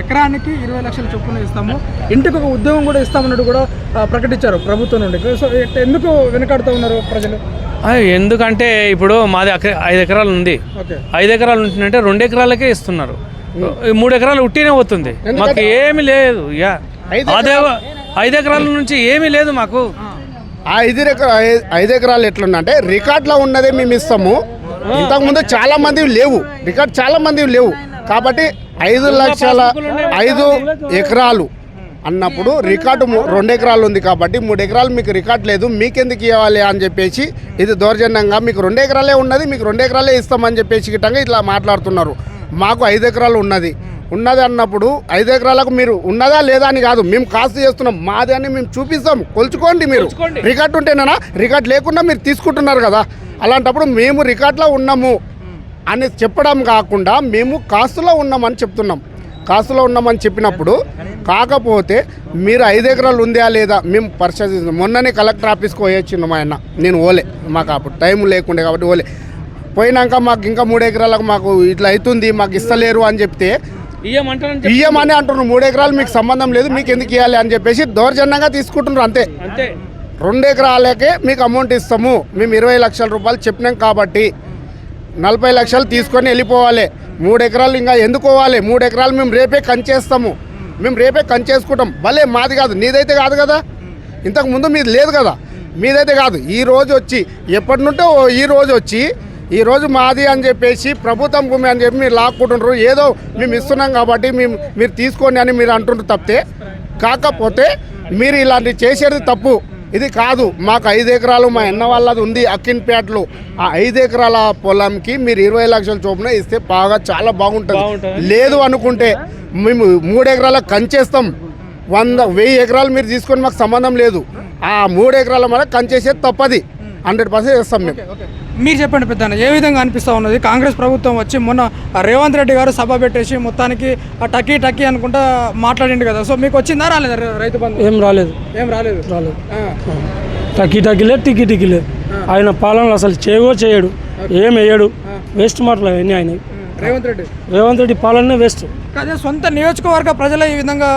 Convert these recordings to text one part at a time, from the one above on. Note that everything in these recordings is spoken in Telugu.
ఎకరానికి ఇరవై లక్షల చొప్పున ఇస్తాము. ఇంటికి ఒక ఉద్యోగం కూడా ఇస్తామన్నట్టు కూడా ప్రకటించారు ప్రభుత్వం నుండి. సో ఎందుకు వెనకాడుతూ ఉన్నారు ప్రజలు? ఎందుకంటే ఇప్పుడు మాది ఐదు ఎకరాలు ఉంది. ఓకే. ఐదు ఎకరాలు ఉంటుందంటే రెండు ఎకరాలకే ఇస్తున్నారు. ఈ మూడు ఎకరాలు ఉట్టినే పోతుంది. మాకు ఏమీ లేదు. యా. ఐదు ఎకరాల నుంచి ఏమీ లేదు మాకు. ఆ. ఐదు ఎకరా ఐదు ఎకరాలు ఎట్లుందంటే రికార్డులో ఉన్నదే మేము ఇస్తాము. ఇంతకుముందు చాలా మంది లేవు. రికార్డ్ చాలా మంది లేవు. కాబట్టి ఐదు లక్షల ఐదు ఎకరాలు. అన్నప్పుడు రికార్డు రెండు ఎకరాలు ఉంది కాబట్టి మూడు ఎకరాలు మీకు రికార్డ్ లేదు మీకెందుకు ఇవ్వాలి అని చెప్పేసి ఇది దౌర్జన్యంగా మీకు రెండు ఎకరాలే ఉన్నది మీకు రెండు ఎకరాలే ఇస్తామని చెప్పేసి గిట్టంగా ఇట్లా మాట్లాడుతున్నారు. మాకు ఐదు ఎకరాలు ఉన్నది. ఉన్నది అన్నప్పుడు ఐదు ఎకరాలకు మీరు ఉన్నదా లేదా అని కాదు మేము కాస్ట్ చేస్తున్నాం మాది అని మేము చూపిస్తాం. కొలుచుకోండి మీరు. రికార్డ్ ఉంటేనా రికార్డ్ లేకుండా మీరు తీసుకుంటున్నారు కదా. అలాంటప్పుడు మేము రికార్డులో ఉన్నాము. అని చెప్పడం కాకుండా మేము కాస్తులో ఉన్నామని చెప్తున్నాం. కాస్తులో ఉన్నామని చెప్పినప్పుడు కాకపోతే మీరు ఐదు ఎకరాలు ఉందా లేదా మేము పరిశోధిస్తాం మొన్ననే కలెక్టర్ ఆఫీస్కి పోయొచ్చిండు మా ఆయన నేను ఓలే మాకు అప్పుడు టైం లేకుండే కాబట్టి ఓలే పోయినాక మాకు ఇంకా మూడు ఎకరాలకు మాకు ఇట్లా అవుతుంది మాకు ఇస్తలేరు అని చెప్తే ఇయ్యమని అంటున్నారు. మూడు ఎకరాలు మీకు సంబంధం లేదు మీకు ఎందుకు ఇవ్వాలి అని చెప్పేసి దౌర్జన్యంగా తీసుకుంటున్నారు అంతే. అంతే. రెండు ఎకరాలకే మీకు అమౌంట్ ఇస్తాము. మేము ఇరవై లక్షల రూపాయలు చెప్పినాం కాబట్టి నలభై లక్షలు తీసుకొని వెళ్ళిపోవాలి. మూడు ఎకరాలు ఇంకా ఎందుకోవాలి మూడు ఎకరాలు మేము రేపే కంచేస్తాము మేము రేపే కంచేసుకుంటాం భలే మాది కాదు. నీదైతే కాదు కదా? ఇంతకు ముందు మీది లేదు కదా? మీదైతే కాదు. ఈ రోజు వచ్చి ఎప్పటి నుండో ఈ రోజు వచ్చి ఈ రోజు మాది అని చెప్పేసి ప్రభుత్వం భూమి అని చెప్పి మీరు లాక్కుంటుండ్రు ఏదో మేము ఇస్తున్నాం కాబట్టి మేము మీరు తీసుకోండి అని మీరు అంటుండ్రు తప్పితే కాకపోతే మీరు ఇలాంటివి చేసేది తప్పు. ఇది కాదు మాకు ఐదు ఎకరాలు మా ఎన్న వాళ్ళది ఉంది అక్కిన్పేటలో. ఆ ఐదు ఎకరాల పొలంకి మీరు ఇరవై లక్షల చొప్పున ఇస్తే బాగా చాలా బాగుంటుంది. లేదు అనుకుంటే మేము మూడు ఎకరాలకు కంచేస్తాం. వంద వెయ్యి ఎకరాలు మీరు తీసుకొని మాకు సంబంధం లేదు. ఆ మూడు ఎకరాల మన కంచేసేది తప్పది. హండ్రెడ్ పర్సెంట్ చేస్తాం మేము. మీరు చెప్పండి పెద్ద ఏ విధంగా అనిపిస్తూ ఉన్నది? కాంగ్రెస్ ప్రభుత్వం వచ్చి మొన్న రేవంత్ రెడ్డి గారు సభ పెట్టేసి మొత్తానికి ఆ టకీ టకీ అనుకుంటా మాట్లాడిండు కదా. సో మీకు వచ్చిందా రాలేదా రైతు బంధు? ఏం రాలేదు. ఏం రాలేదు? రాలేదు. టకి టకి లేదు టికి టికి లేదు. ఆయన పాలనలో అసలు చేయగో చేయడు ఏం వేయడు. వేస్ట్ మాటలు అవన్నీ ఆయన రేవంత్ రెడ్డి? రేవంత్ రెడ్డి పాలనే వేస్ట్ అదే సొంత నియోజకవర్గ ప్రజలే ఈ విధంగా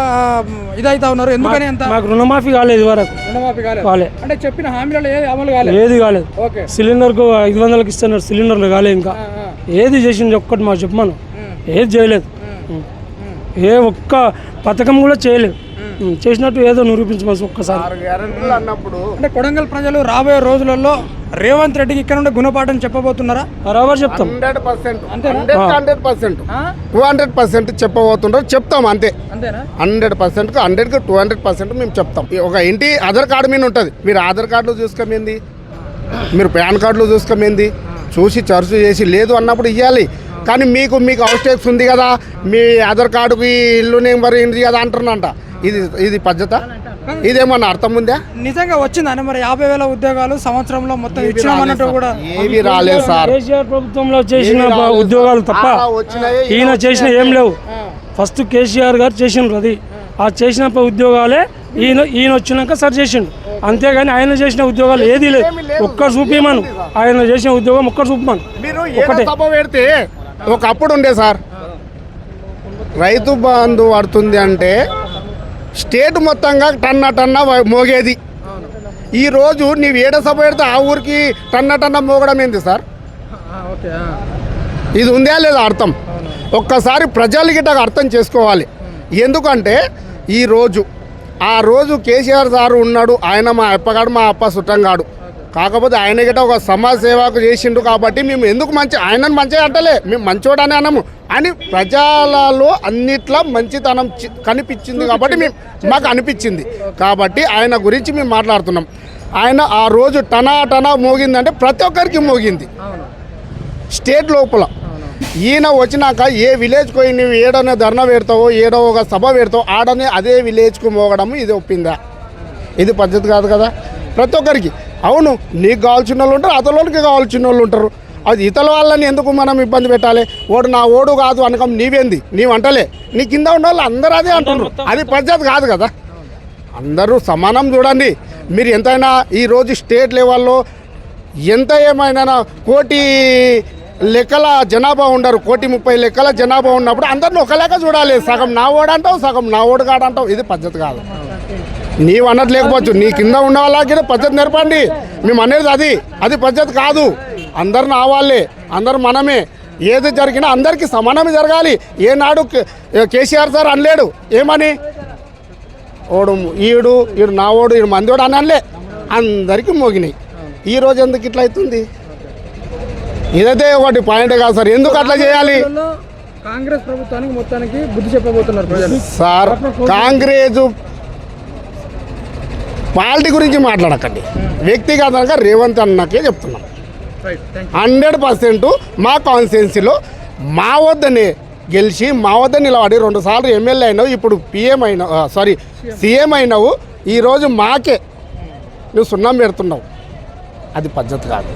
ఇదైతా ఉన్నారు. ఎందుకని ఎంత మాకు రుణమాఫీ కాలేదు వరకు రుణమాఫీ కాలేదు. కాలే. అంటే చెప్పిన హామీలలో ఏది అమలు కాలేదు? ఏది కాలేదు. ఓకే. సిలిండర్కు ఐదు వందలకి ఇస్తున్నారు సిలిండర్లు కాలే ఇంకా. ఏది చేసింది ఒక్కటి మాకు చెప్పమను. ఏది చేయలేదు. ఏ ఒక్క పథకం కూడా చేయలేదు. చేసినట్టు ఏదో నిరూపించమని ఒక్కసారి. అన్నప్పుడు అంటే కొడంగల్ ప్రజలు రాబోయే రోజులలో రేవంత్ రెడ్డికి ఇక్కడ నుండి గుణపాఠం చెప్పబోతున్నారా? బరాబర్ చెప్తాం. Hundred percent. Hundred hundred percent. Two hundred percent చెప్పబోతుంటారు చెప్తాం అంతే. హండ్రెడ్ పర్సెంట్కి హండ్రెడ్కి టూ హండ్రెడ్ పర్సెంట్ మేము చెప్తాం. ఒక ఇంటి ఆధార్ కార్డు మీద ఉంటుంది. మీరు ఆధార్ కార్డులో చూసుకోమేంది మీరు పాన్ కార్డులో చూసుకోమేంది చూసి చర్చ చేసి లేదు అన్నప్పుడు ఇవ్వాలి కానీ మీకు మీకు అవుట్స్టేక్స్ ఉంది కదా. మీ ఆధార్ కార్డుకి ఇల్లు నెంబర్ ఉంది కదా అంటున్నంట. ఇది ఇది పద్ధత? ఇదేమన్నా అర్థం ఉందా? నిజంగా వచ్చిందని మరి? యాభై వేల ఉద్యోగాలు సంవత్సరంలో మొత్తం ఇచ్చినామన్నట్టు కూడా ఏవి రాలేదు సార్. కేసీఆర్ ప్రభుత్వంలో చేసిన ఉద్యోగాలు తప్ప ఈయన చేసిన ఏం లేవు. ఫస్ట్ కేసీఆర్ గారు చేసిండ్రు అది. ఆ చేసిన ఉద్యోగాలే ఈయన ఈయన వచ్చినాక సరి చేసిండు. అంతేగాని ఆయన చేసిన ఉద్యోగాలు ఏదీ లేదు ఒక్కరు చూపిమను ఆయన చేసిన ఉద్యోగం ఒక్కరు చూపమను సభ పెడితే ఒకప్పుడు ఉండే సార్. రైతు బంధు పడుతుంది అంటే స్టేట్ మొత్తంగా టన్న టన్న మోగేది. ఈరోజు నీవు ఏడ సభ పెడితే ఆ ఊరికి టన్న టన్న మోగడం ఏంది సార్? ఓకే ఇది ఉందా లేదా అర్థం? ఒక్కసారి ప్రజలు గిట్ట అర్థం చేసుకోవాలి. ఎందుకంటే ఈరోజు ఆ రోజు కేసీఆర్ సారు ఉన్నాడు ఆయన మా అప్పగాడు మా అప్ప సుట్టంగాడు. కాకపోతే ఆయన గిట్ట ఒక సమాజ సేవకు చేసిండు కాబట్టి మేము ఎందుకు మంచి ఆయనను మంచిగా అంటలే. మేము మంచోడని అనము అని ప్రజలలో అన్నిట్లా మంచితనం కనిపించింది కాబట్టి మేము మాకు అనిపించింది. కాబట్టి ఆయన గురించి మేము మాట్లాడుతున్నాం. ఆయన ఆ రోజు టనా టనా మోగిందంటే ప్రతి ఒక్కరికి మోగింది. స్టేట్ లోపల. ఈయన వచ్చినాక ఏ విలేజ్కి పోయి నువ్వు ఏడనే ధర్నా పెడతావో ఏడో ఒక సభ పెడతావో ఆడనే అదే విలేజ్కు మోగడం ఇది ఒప్పిందా? ఇది పద్ధతి కాదు కదా. ప్రతి ఒక్కరికి. అవును నీకు కావాల్సిన వాళ్ళు ఉంటారు అతలోనికి కావాల్సిన వాళ్ళు ఉంటారు. అది ఇతల వాళ్ళని ఎందుకు మనం ఇబ్బంది పెట్టాలి? ఓడు నా ఓడు కాదు అనకం నీవేంది? నీవు అంటలే నీ కింద ఉన్న వాళ్ళు అందరూ అదే అంటున్నారు. అది పద్ధతి కాదు కదా. అందరూ సమానం చూడండి. మీరు ఎంతైనా ఈరోజు స్టేట్ లెవెల్లో ఎంత ఏమైనా కోటి లెక్కల జనాభా ఉండరు. కోటి ముప్పై లెక్కల జనాభా ఉన్నప్పుడు అందరిని ఒక లెక్క చూడాలి. సగం నా ఓడు అంటావు సగం నా ఓడు కాడంటావు ఇది పద్ధతి కాదు. నీవు అన్నది లేకపోవచ్చు. నీ కింద ఉన్న వాళ్ళకి పద్ధతి నేర్పండి. మేము అనేది అది. అది పద్ధతి కాదు. అందరు నా వాళ్ళే అందరు మనమే. ఏది జరిగినా అందరికీ సమానమే జరగాలి. ఏనాడు కేసీఆర్ సార్ అనలేడు. ఏమని? ఓడు ఈడు ఈడు నా ఓడు ఈడు మందోడు అని అనలే. అందరికీ మోగినాయి. ఈ రోజు ఎందుకు ఇట్లా అవుతుంది? ఇదైతే ఒకటి పాయింట్ కాదు సార్. ఎందుకు అట్లా చేయాలి? కాంగ్రెస్ ప్రభుత్వానికి మొత్తానికి బుద్ధి చెప్పబోతున్నారు సార్ కాంగ్రెస్ పార్టీ గురించి మాట్లాడకండి. వ్యక్తిగతంగా రేవంత్ అన్నకే చెప్తున్నాం. హండ్రెడ్ పర్సెంట్ మా కాన్స్టిట్యున్సీలో మా వద్దనే గెలిచి మా వద్ద నిలబడి రెండుసార్లు ఎమ్మెల్యే అయినావు ఇప్పుడు పిఎం అయినావు సారీ సీఎం అయినావు. ఈరోజు మాకే నువ్వు సున్నం పెడుతున్నావు. అది పద్ధతి కాదు.